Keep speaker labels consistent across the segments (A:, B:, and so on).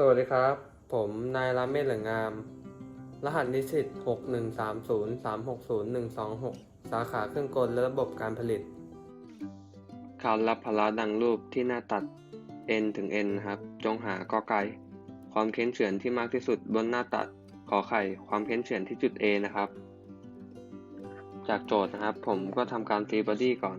A: สวัสดีครับ ผมนายราเมศเหลืองงาม รหัสนิสิต61303601126 สาขาเครื่องกลและระบบการผลิตข่าวรับภาระดังรูปที่หน้าตัด n ถึง n นะครับ จงหากอไก่ ความเค้นเฉือนที่มากที่สุดบนหน้าตัด ขอไข่ ความเค้นเฉือนที่จุด A นะครับ จากโจทย์นะครับ ผมก็ทำการตีบอดี้ก่อน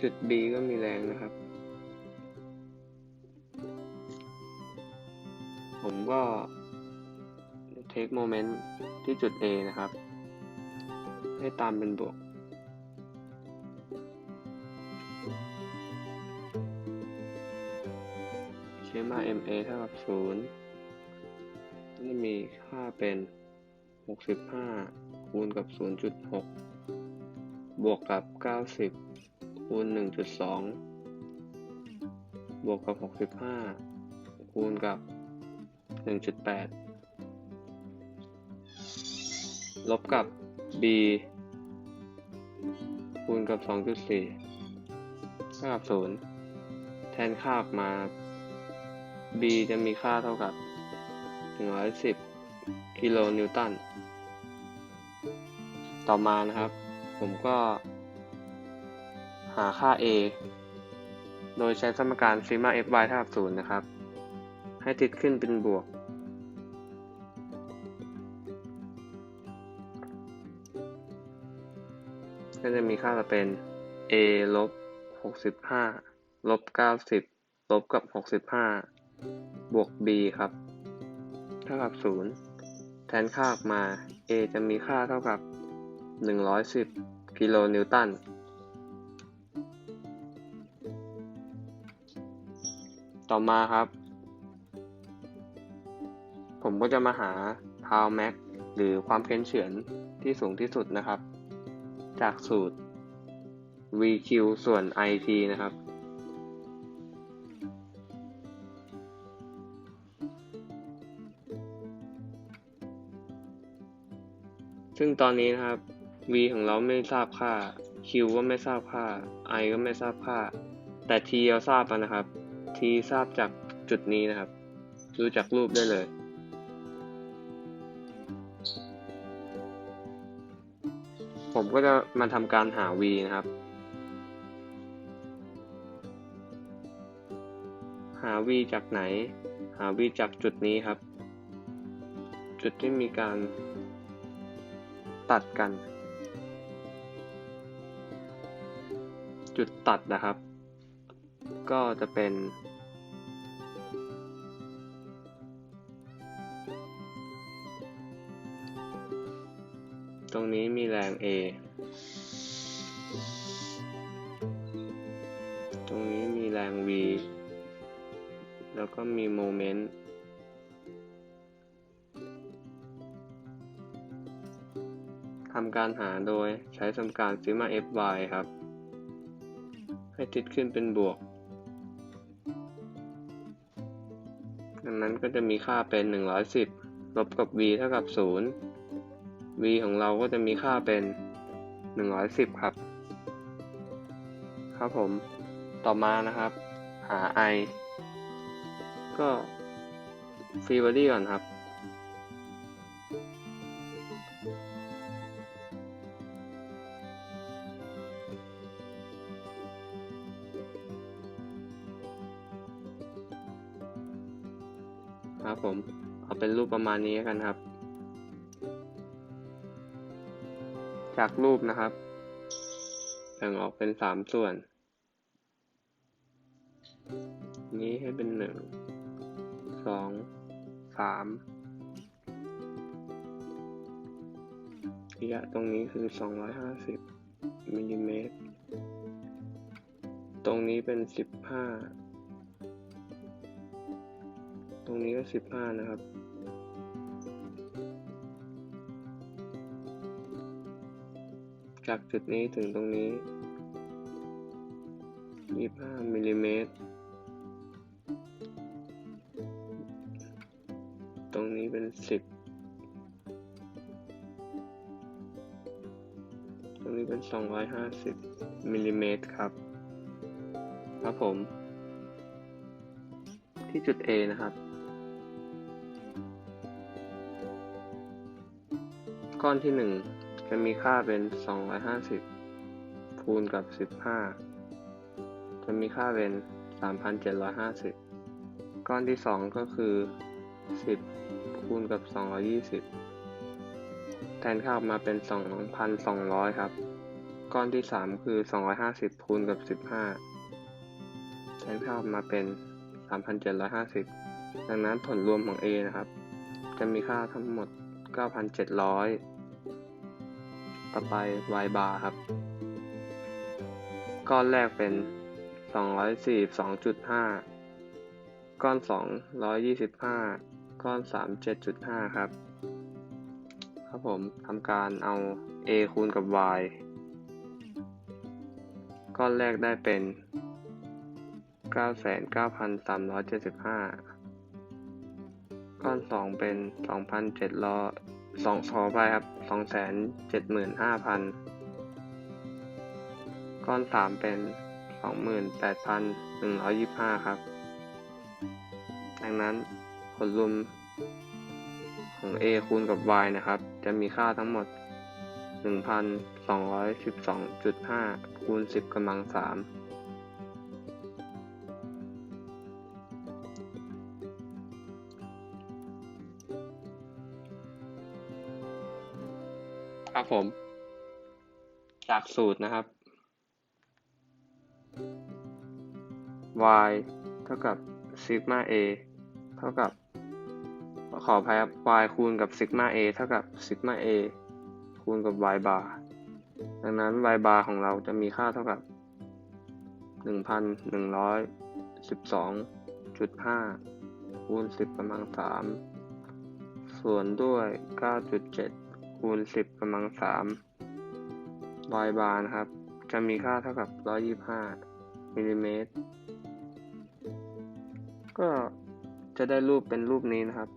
A: จุด B ก็มีแรงนะครับ ผมก็เทคโมเมนต์ที่จุด A นะครับ ให้ตามเป็นบวก เชมา MA เท่ากับ0นี่มีค่าเป็น 65 คูณกับ 0.6 บวกกับ 90 คูณ 1.2 บวกกับ 65 คูณกับ 1.8 ลบกับ b คูณกับ 2.4เท่ากับ 0 แทนค่าออกมา b จะมีค่าเท่ากับ 110 กิโลนิวตัน ต่อมานะครับ ผมก็ หาค่า a โดยใช้สมการซิมา fy เท่ากับ0นะครับ ให้ติดขึ้นเป็นบวก ก็จะมีค่าจะเป็น a ลบ 65 ลบ 90 ลบกับ 65 บวก b ครับ เท่ากับ 0 แทนค่าออกมา a จะมีค่าเท่ากับ 110 กิโลนิวตัน ต่อมาครับ ผมก็จะมาหา power max หรือความเค้นเฉือนที่สูงที่สุดนะครับ จากสูตร VQ ส่วน IT นะครับ ซึ่งตอนนี้นะครับ V ของเราไม่ทราบค่า Q ก็ไม่ทราบค่า I ก็ไม่ทราบค่า แต่ T เราทราบแล้วนะครับ T ทราบจากจุดนี้นะครับ ดูจากรูปได้เลย ผมก็จะมาทำการหา V นะครับ หา V จากไหน หา V จากจุดนี้ครับ จุดที่มีการตัดกัน จุดตัดนะครับ ก็จะเป็น นี้มีแรง A ตรงนี้มีแรง V แล้วก็มีโมเมนต์ ทำการหาโดยใช้สมการซิมา fy ครับ ให้ติดขึ้นเป็นบวก ดังนั้นก็จะมีค่าเป็น 110 ลบกับ v เท่ากับ 0 v ของเราก็จะมีค่าเป็น 110 ครับ ครับผม ต่อมานะครับ หา i ก็ฟรีบอดี้ก่อนครับ ครับผม เอาเป็นรูปประมาณนี้กันครับ จากรูปนะครับ แบ่งออกเป็นสามส่วน นี้ให้เป็นหนึ่งสองสามระยะตรงนี้คือสองร้อยห้าสิบมิลลิเมตร ตรงนี้เป็นสิบห้าตรงนี้ก็สิบห้านะครับ จากจุดนี้ถึงตรงนี้ยี่ห้ามิลลิเมตร ตรงนี้เป็นสิบตรงนี้เป็นสองร้อยห้าสิบมิลลิเมตรครับ ครับผม ที่จุด A นะครับก้อนที่หนึ่ง จะมีค่าเป็น 250 คูณกับ 15 จะมีค่าเป็น 3,750 ก้อนที่ 2 ก็คือ 10 คูณกับ 220 แทนค่าออกมาเป็น 2,200 ครับ ก้อนที่ 3 คือ 250 คูณกับ 15 แทนค่าออกมาเป็น 3,750 ดังนั้นผลรวมของ A นะครับ จะมีค่าทั้งหมด 9,700 ต่ไปไวบาร์ครับ ก้อนแรกเป็น 242.5 ก้อน 225 ก้อน 37.5 ครับ ครับผมทำการเอา a คูณกับ y ก้อนแรกได้เป็น 99,375 ก้อน 2 เป็น 2,700 สองขอไปครับสองแสนเจ็ดหมื่นห้าพันก้อนสามเป็นสองหมื่นแปดพันหนึ่งร้อยยี่ห้าครับ ดังนั้นผลรวมของ a คูณกับ y นะครับ จะมีค่าทั้งหมด 1,212.5 คูณ 10กำลัง3 ผม จากสูตรนะครับ y เท่ากับซิกมา a เท่ากับ ขออภัยครับ y คูณกับซิกมา a เท่ากับซิกมา a คูณกับ y bar ดังนั้น y bar ของเราจะมีค่าเท่ากับ 1,112.5คูณ10กำลัง3ส่วนด้วย 9.7 คูณ10กำลัง3 y bar นะครับ จะมีค่าเท่ากับ125มิลลิเมตร ก็จะได้รูปเป็นรูปนี้นะครับ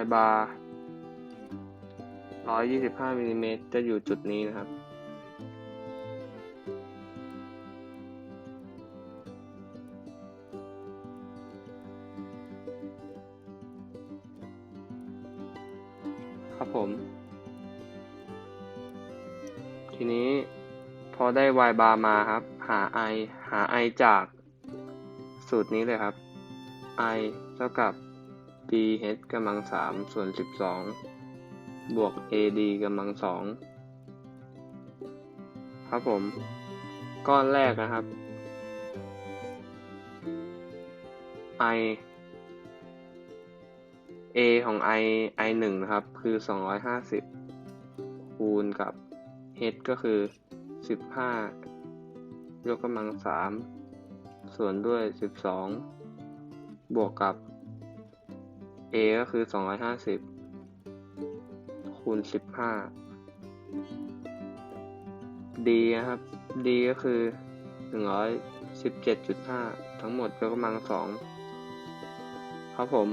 A: y bar 125มิลลิเมตรจะอยู่จุดนี้นะครับ ได้ y bar มาครับ หา i หา i จากสูตรนี้เลยครับ i เท่ากับ b h กำลังสามส่วนสิบสองบวก ad กำลังสองครับผม ก้อนแรกนะครับ i a ของ i i หนึ่งนะครับ คือสองร้อยห้าสิบคูณกับ h ก็คือ สิบห้ายกกำลังสามส่วนด้วยสิบสองบวกกับ a ก็คือสองร้อยห้าสิบคูณสิบห้า d นะครับ d ก็คือหนึ่งร้อยสิบเจ็ดจุดห้าทั้งหมดยกกำลังสองครับผม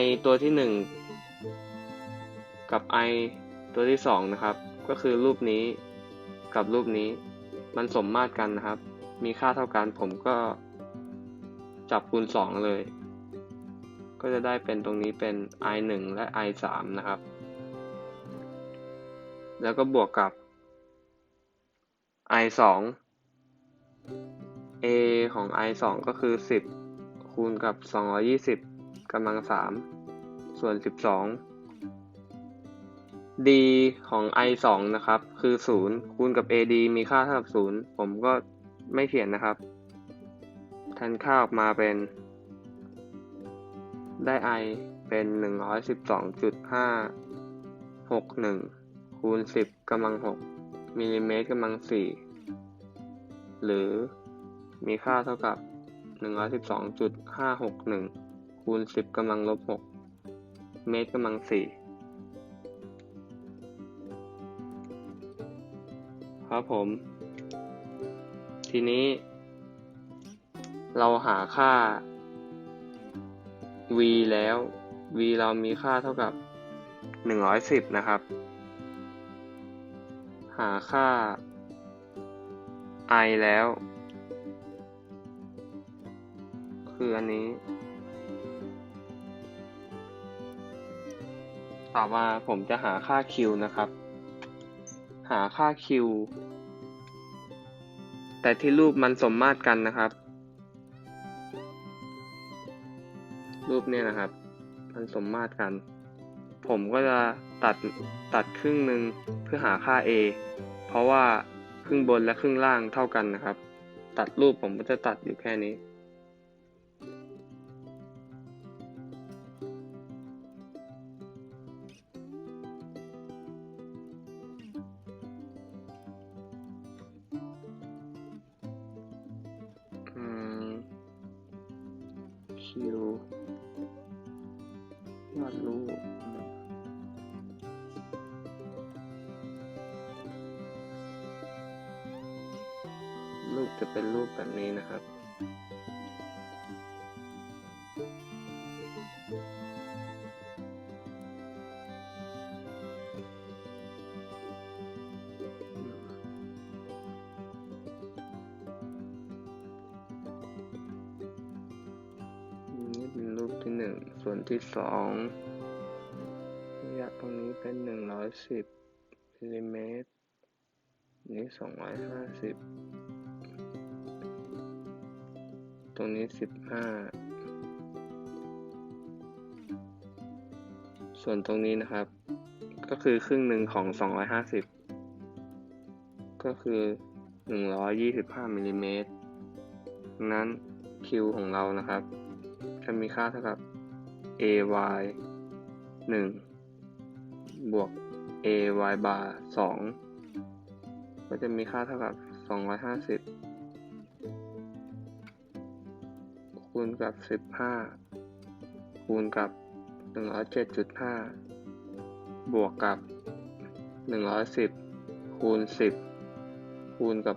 A: i ตัวที่หนึ่งกับ i ตัวที่สองนะครับ ก็คือรูปนี้กับรูปนี้มันสมมาตรกันนะครับ มีค่าเท่ากันผมก็จับคูณสองเลย ก็จะได้เป็นตรงนี้เป็น i หนึ่งและ i สามนะครับ แล้วก็บวกกับ i สอง a ของ i สองก็คือสิบคูณกับสองร้อยี่สิบกำลังสามส่วนสิบสอง d ของ i 2นะครับ คือ 0 คูณกับ ad มีค่าเท่ากับ 0 ผมก็ไม่เขียนนะครับแทนค่าออกมาเป็น ได้ i เป็น 112.561 คูณ 10กำลัง 6 มิลลิเมตรกำลัง 4 หรือมีค่าเท่ากับ 112.561 คูณ 10กำลังลบ 6 เมตรกำลัง 4 ครับผม ทีนี้ เราหาค่า v แล้ว v เรามีค่าเท่ากับ 110 นะครับ หาค่า i แล้ว คืออันนี้ ต่อมาผมจะหาค่า q นะครับ หาค่า q แต่ที่รูปมันสมมาตรกันนะครับ รูปเนี่ยนะครับ มันสมมาตรกัน ผมก็จะตัดตัดครึ่งหนึ่งเพื่อหาค่า a เพราะว่าครึ่งบนและครึ่งล่างเท่ากันนะครับ ตัดรูปผมก็จะตัดอยู่แค่นี้ คิววาดรูปรูปจะเป็นรูปแบบนี้นะครับ ส่วนที่สองระยะตรงนี้เป็นหนึ่งร้อยสิบมิลลิเมตร นี้สองร้อยห้าสิบตรงนี้สิบห้าส่วนตรงนี้นะครับ ก็คือครึ่งหนึ่งของสองร้อยห้าสิบก็คือหนึ่งร้อยยี่สิบห้ามิลลิเมตรดังนั้น Q ของเรานะครับ จะมีค่าเท่ากับ ay 1 บวก ay bar 2ก็จะมีค่าเท่ากับ 250 คูณกับ 15 คูณกับ 107.5 บวกกับ 110 คูณ 10 คูณกับ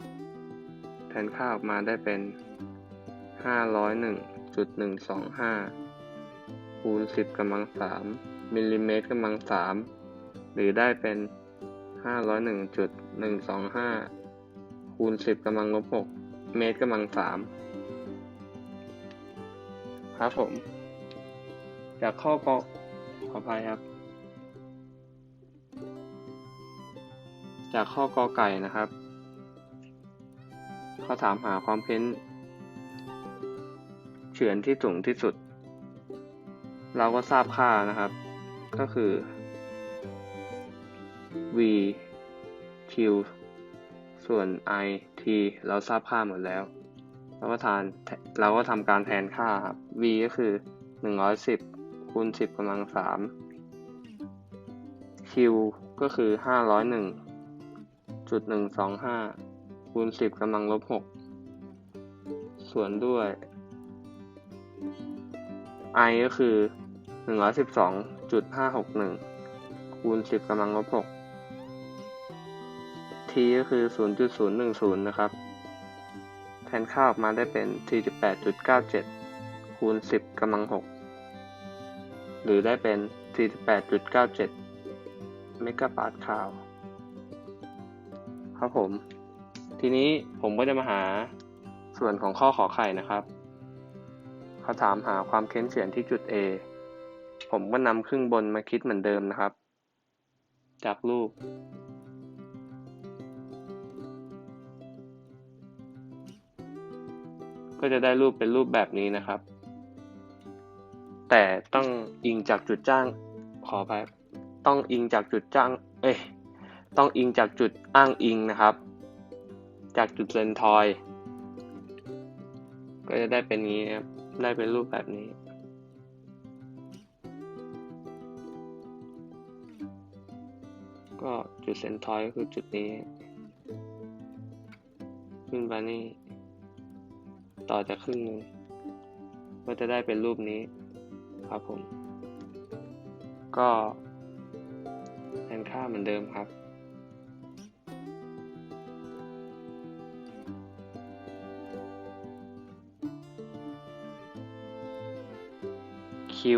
A: 55 แทนค่าออกมาได้เป็น 501.125 คูณ 10กำลัง3มิลลิเมตรกำลัง3หรือได้เป็น 501.125 คูณ 10กำลังลบ6เมตรกำลัง3ครับผม จากข้อกอขออภัยครับ จากข้อกอไก่นะครับเขาถามหาความเพ้นเฉือนที่สูงที่สุด เราก็ทราบค่านะครับ ก็คือ v q ส่วน i t เราทราบค่าหมดแล้ว เราก็ทานเราก็ทำการแทนค่าครับ v ก็คือ 110คูณ10กำลัง3 q ก็คือ 501.125คูณ10กำลังลบ6ส่วนด้วย i ก็คือ 112.561 คูณ 10กำลังลบ6 t ก็คือ 0.010 นะครับ แทนค่าออกมาได้เป็น 48.97 คูณ 10กำลัง6 หรือได้เป็น 48.97 เมกะบาทคาวครับผม ทีนี้ผมก็จะมาหาส่วนของข้อขอไข่นะครับ เขาถามหาความเค้นเฉือนที่จุด A ผมก็นำครึ่งบนมาคิดเหมือนเดิมนะครับ จากรูป ก็จะได้รูปเป็นรูปแบบนี้นะครับ แต่ต้องอิงจากจุดจ้าง ขอไปต้องอิงจากจุดจ้าง เอ้ย ต้องอิงจากจุดอ้างอิงนะครับ จากจุดเซนทอย ก็จะได้เป็นนี้ครับ ได้เป็นรูปแบบนี้ ก็จุดเซนทอยก็คือจุดนี้ ขึ้นไปนี่ ต่อจากครึ่งหนึงก็จะได้เป็นรูปนี้ครับผม ก็แทนค่าเหมือนเดิมครับ Q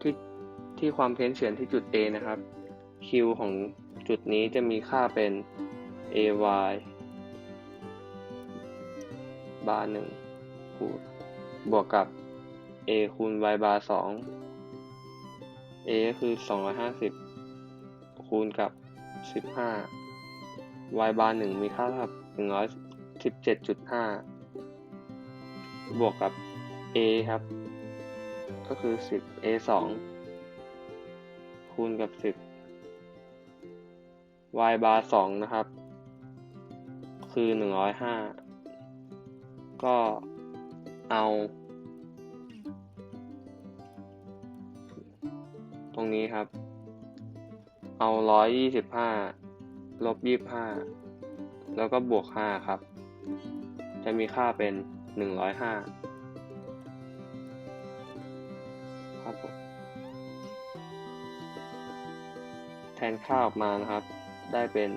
A: ที่ที่ความเพ้นเฉือนที่จุด A นะครับ Q ของจุดนี้จะมีค่าเป็น AY บาร์หนึ่งคูณบวกกับ A คูณ Y บาร์สอง A ก็คือสองร้อยห้าสิบคูณกับสิบห้า Y บาร์หนึ่งมีค่าเท่ากับหนึ่งร้อยสิบเจ็ดจุดห้าบวกกับ a ครับ ก็คือ 10 a 2คูณกับ 10 y บาร์2นะครับ คือ 105 ก็เอา ตรงนี้ครับ เอา 125 ลบ 25 แล้วก็บวก 5 ครับ จะมีค่าเป็น 105 แทนค่าออกมานะครับ ได้เป็น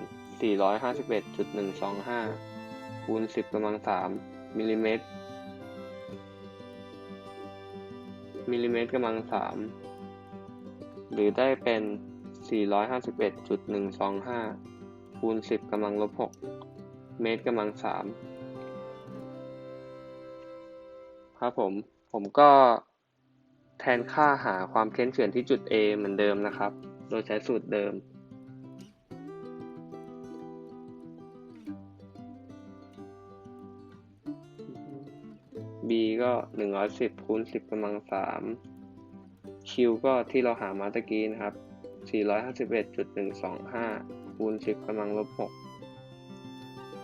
A: 451.125 คูณ 10กำลัง 3 มิลลิเมตร มิลลิเมตรกำลัง 3 หรือได้เป็น 451.125 คูณ 10กำลังลบ 6 เมตรกำลัง 3 ครับผม ผมก็แทนค่าหาความเค้นเฉือนที่จุด A เหมือนเดิมนะครับ โดยใช้สูตรเดิม b ก็หนึ่งร้อยสิบคูณสิบกำลังสาม q ก็ที่เราหามาตะกี้นะครับสี่ร้อยห้าสิบเอ็ดจุดหนึ่งสองห้าคูณสิบกำลังลบหก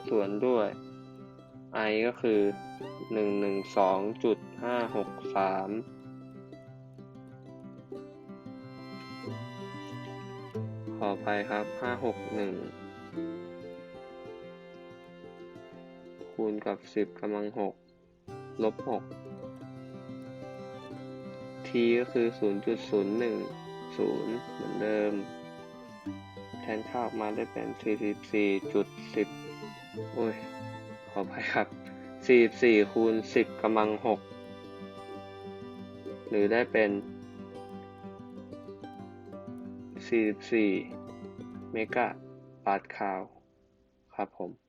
A: ส่วนด้วย i ก็คือหนึ่งหนึ่งสองจุดห้าหกสาม ออภัยครับห้าหกหนึ่งคูณกับสิบกำลังหกลบหก t ก็คือศูนย์จุดศูนย์หนึ่งศูนย์เหมือนเดิม แทนค่าออกมาได้เป็นสี่สิบสี่จุดสิบโอ้ย ขออภัยครับสี่สี่คูณสิบกำลังหกหรือได้เป็นสี่สี่ เมกะปาสคาลครับผม